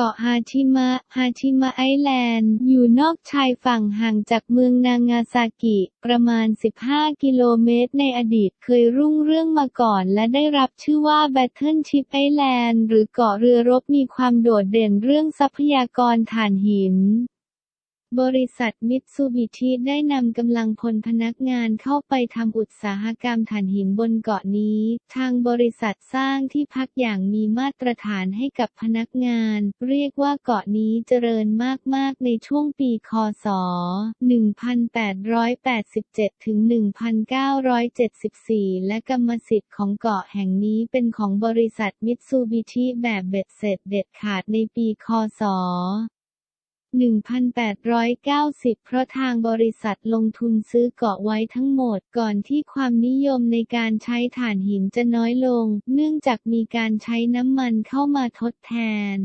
เกาะฮาชิมะ ฮาชิมะไอแลนด์ อยู่นอกชายฝั่งห่างจากเมืองนางาซากิ ประมาณ 15 กิโลเมตรในอดีตเคยรุ่งเรื่องมาก่อนและได้รับชื่อว่าแบทเทิลชิปไอแลนด์หรือเกาะเรือรบมีความโดดเด่นเรื่องทรัพยากรถ่านหิน บริษัทมิตซูบิชิได้นำกำลังพลพนักงานเข้าไปทำอุตสาหกรรมถ่านหินบนเกาะนี้ ทางบริษัทสร้างที่พักอย่างมีมาตรฐานให้กับพนักงาน เรียกว่าเกาะนี้เจริญมาก ๆ ในช่วงปีคศ 1887 ถึง 1974 และกรรมสิทธิ์ของเกาะแห่งนี้เป็นของบริษัทมิตซูบิชิแบบเบ็ดเสร็จเด็ดขาดในปีคศ 1890 เพราะทางบริษัทลงทุนซื้อเกาะไว้ทั้งหมดก่อนที่ความนิยมในการใช้ถ่านหินจะน้อยลง เนื่องจากมีการใช้น้ำมันเข้ามาทดแทน